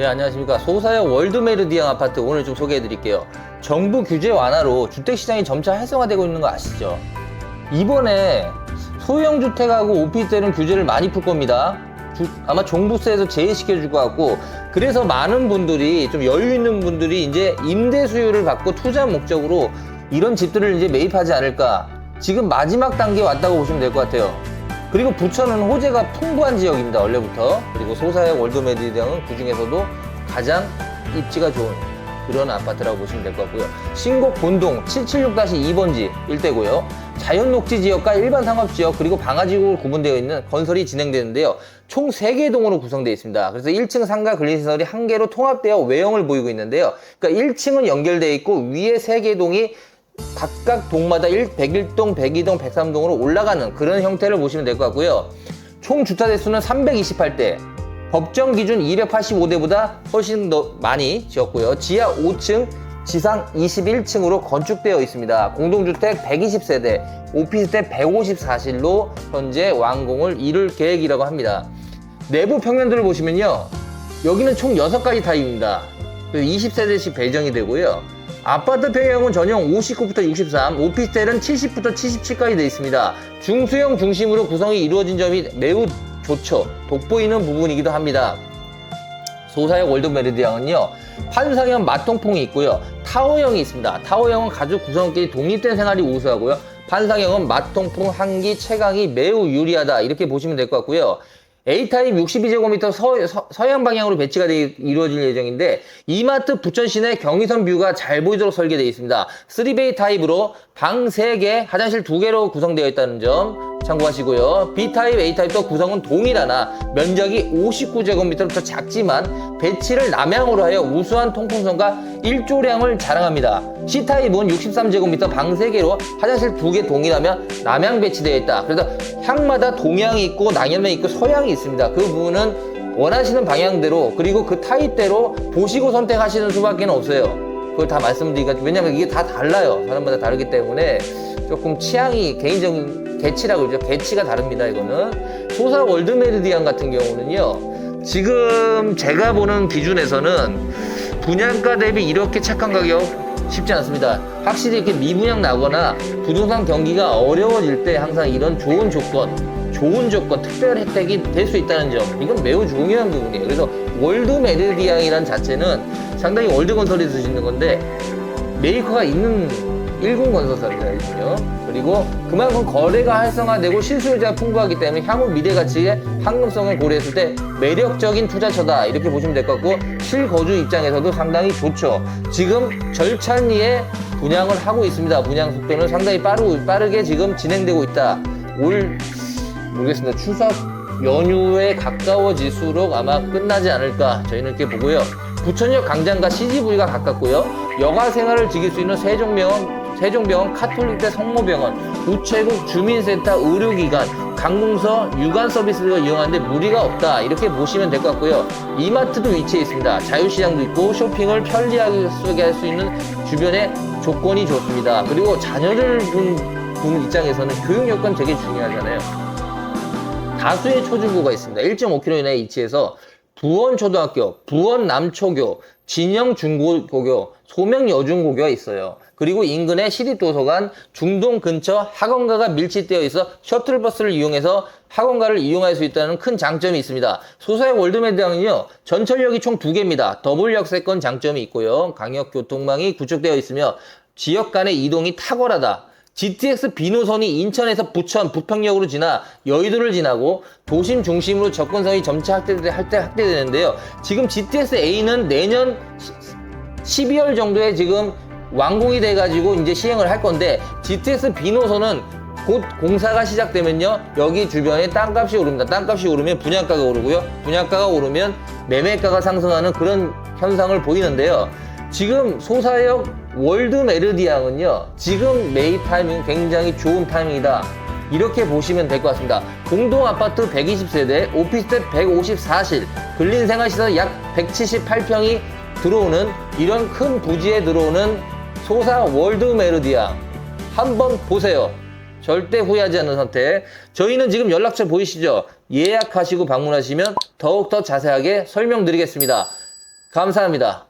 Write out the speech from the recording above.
네, 안녕하십니까. 소사역 월드메르디앙 아파트 오늘 좀 소개해 드릴게요. 정부 규제 완화로 주택시장이 점차 활성화되고 있는 거 아시죠? 이번에 소형 주택하고 오피스텔은 규제를 많이 풀 겁니다. 주- 아마 종부세에서 제외시켜 줄 것 같고 그래서 많은 분들이 좀 여유 있는 분들이 이제 임대 수요를 받고 투자 목적으로 이런 집들을 이제 매입하지 않을까 지금 마지막 단계에 왔다고 보시면 될 것 같아요. 그리고 부천은 호재가 풍부한 지역입니다. 원래부터. 그리고 소사역 월드메디장은 그 중에서도 가장 입지가 좋은 그런 아파트라고 보시면 될 것 같고요. 신곡 본동 776-2번지 일대고요. 자연 녹지 지역과 일반 상업 지역 그리고 방화지구로 구분되어 있는 건설이 진행되는데요. 총 3개 동으로 구성되어 있습니다. 그래서 1층 상가 근린시설이 한 개로 통합되어 외형을 보이고 있는데요. 그러니까 1층은 연결되어 있고 위에 3개 동이 각각 동마다 1, 101동, 102동, 103동으로 올라가는 그런 형태를 보시면 될 것 같고요. 총 주차 대수는 328대, 법정 기준 285대보다 훨씬 더 많이 지었고요. 지하 5층, 지상 21층으로 건축되어 있습니다. 공동주택 120세대, 오피스텔 154실로 현재 완공을 이룰 계획이라고 합니다. 내부 평면들을 보시면요. 여기는 총 6가지 타입입니다. 20세대씩 배정이 되고요. 아파트 평형은 전용 59부터 63, 오피스텔은 70부터 77까지 되어 있습니다. 중수형 중심으로 구성이 이루어진 점이 매우 좋죠. 돋보이는 부분이기도 합니다. 소사역 월드 메르디앙은요 환상형 마통풍이 있고요 타워형이 있습니다 타워형은 가족 구성끼리 독립된 생활이 우수하고요 환상형은 마통풍 한기 채광이 매우 유리하다 이렇게 보시면 될 것 같고요 A타입 62제곱미터 서, 서, 서양 방향으로 배치가 되, 이루어질 예정인데 이마트 부천 시내 경의선 뷰가 잘 보이도록 설계되어 있습니다. 3베이 타입으로 방 3개 화장실 2개로 구성되어 있다는 점 참고하시고요. B타입, A타입도 구성은 동일하나 면적이 59제곱미터부터 작지만 배치를 남향으로 하여 우수한 통풍성과 일조량을 자랑합니다. C타입은 63제곱미터 방 3개로 화장실 2개 동일하며 남향 배치되어 있다. 그래서 향마다 동향이 있고 낙엽이 있고 서양이 있습니다. 그 부분은 원하시는 방향대로 그리고 그 타입대로 보시고 선택하시는 수밖에 없어요. 그걸 다 말씀드리기가 왜냐면 이게 다 달라요. 사람마다 다르기 때문에 조금 취향이 개인적인 개치라고 그러죠. 개치가 다릅니다. 이거는 소사 월드 메르디안 같은 경우는요. 지금 제가 보는 기준에서는 분양가 대비 이렇게 착한 가격 쉽지 않습니다. 확실히 이렇게 미분양 나거나 부동산 경기가 어려워질 때 항상 이런 좋은 조건, 좋은 조건, 특별 혜택이 될 수 있다는 점, 이건 매우 중요한 부분이에요. 그래서 월드 메르디앙이란 자체는 상당히 월드 건설에서 짓는 건데 메이커가 있는 일군 건설사거든요. 그리고 그만큼 거래가 활성화되고 실수요자가 풍부하기 때문에 향후 미래 가치의 황금성을 고려했을 때 매력적인 투자처다 이렇게 보시면 될 것 같고 실거주 입장에서도 상당히 좋죠. 지금 절찬리에 분양을 하고 있습니다. 분양 속도는 상당히 빠르고 빠르게 지금 진행되고 있다. 올 모르겠습니다. 추석 연휴에 가까워질수록 아마 끝나지 않을까 저희는 이렇게 보고요. 부천역 강장과 CGV가 가깝고요. 여가 생활을 즐길 수 있는 세종병원, 세종병원, 카톨릭대 성모병원, 우체국 주민센터 의료기관, 강공서 유관 서비스를 이용하는데 무리가 없다. 이렇게 보시면 될 것 같고요. 이마트도 위치해 있습니다. 자유시장도 있고 쇼핑을 편리하게 할 수 있는 주변에 조건이 좋습니다. 그리고 자녀를 둔, 둔 입장에서는 교육 여건 되게 중요하잖아요. 다수의 초중고가 있습니다. 1.5km 이내에 위치해서 부원초등학교, 부원남초교, 진영중고고교, 소명여중고교가 있어요. 그리고 인근에 시립도서관, 중동 근처 학원가가 밀집되어 있어 셔틀버스를 이용해서 학원가를 이용할 수 있다는 큰 장점이 있습니다. 소사의 월드메드항은요, 전철역이 총 두 개입니다. 더블 역세권 장점이 있고요. 강역교통망이 구축되어 있으며 지역 간의 이동이 탁월하다. GTX 비노선이 인천에서 부천, 부평역으로 지나 여의도를 지나고 도심 중심으로 접근성이 점차 확대되, 확대되는데요. 지금 GTX A는 내년 12월 정도에 지금 완공이 돼가지고 이제 시행을 할 건데 GTX 비노선은 곧 공사가 시작되면요. 여기 주변에 땅값이 오릅니다. 땅값이 오르면 분양가가 오르고요. 분양가가 오르면 매매가가 상승하는 그런 현상을 보이는데요. 지금 소사역 월드 메르디앙은요 지금 매입 타이밍 굉장히 좋은 타이밍이다 이렇게 보시면 될 것 같습니다 공동 아파트 120세대 오피스텔 154실 근린 생활시설 약 178평이 들어오는 이런 큰 부지에 들어오는 소사 월드 메르디앙 한번 보세요. 절대 후회하지 않는 선택. 저희는 지금 연락처 보이시죠? 예약하시고 방문하시면 더욱더 자세하게 설명드리겠습니다. 감사합니다.